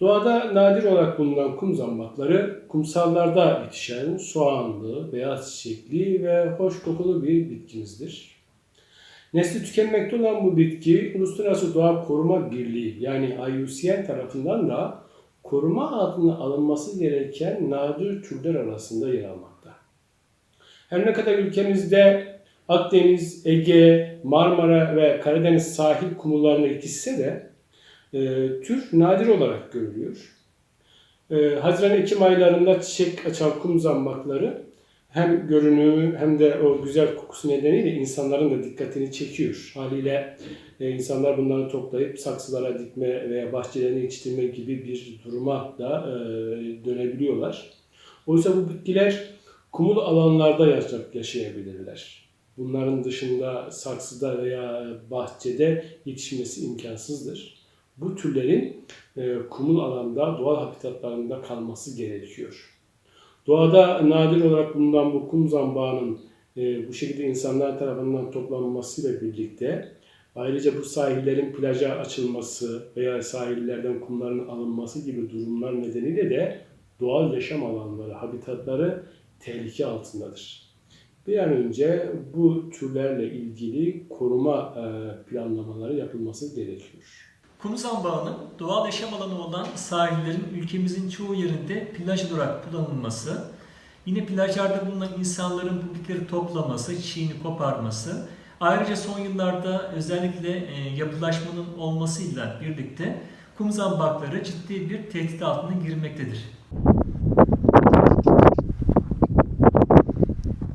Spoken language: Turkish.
Doğada nadir olarak bulunan kum zambakları kumsallarda yetişen soğanlı, beyaz çiçekli ve hoş kokulu bir bitkimizdir. Nesli tükenmekte olan bu bitki Uluslararası Doğa Koruma Birliği yani IUCN tarafından da koruma altına alınması gereken nadir türler arasında yer almakta. Her ne kadar ülkemizde Akdeniz, Ege, Marmara ve Karadeniz sahil kumullarına yetişse de e, tür nadir olarak görülüyor. E, Haziran-Ekim aylarında çiçek açan kum zambakları hem görünümü hem de o güzel kokusu nedeniyle insanların da dikkatini çekiyor. Haliyle e, insanlar bunları toplayıp saksılara dikme veya bahçelerine yetiştirme gibi bir duruma da e, dönebiliyorlar. Oysa bu bitkiler kumul alanlarda yaşa- yaşayabilirler. Bunların dışında saksıda veya bahçede yetişmesi imkansızdır. Bu türlerin e, kumul alanda, doğal habitatlarında kalması gerekiyor. Doğada nadir olarak bulunan bu kum zambağının e, bu şekilde insanlar tarafından toplanmasıyla birlikte ayrıca bu sahillerin plaja açılması veya sahillerden kumların alınması gibi durumlar nedeniyle de doğal yaşam alanları, habitatları tehlike altındadır. Bir an önce bu türlerle ilgili koruma e, planlamaları yapılması gerekiyor. Kumsal Bağı'nın doğal yaşam alanı olan sahillerin ülkemizin çoğu yerinde plaj olarak kullanılması, yine plajlarda bulunan insanların bu bitkileri toplaması, çiğini koparması, ayrıca son yıllarda özellikle e, yapılaşmanın olmasıyla birlikte kum zambakları ciddi bir tehdit altına girmektedir.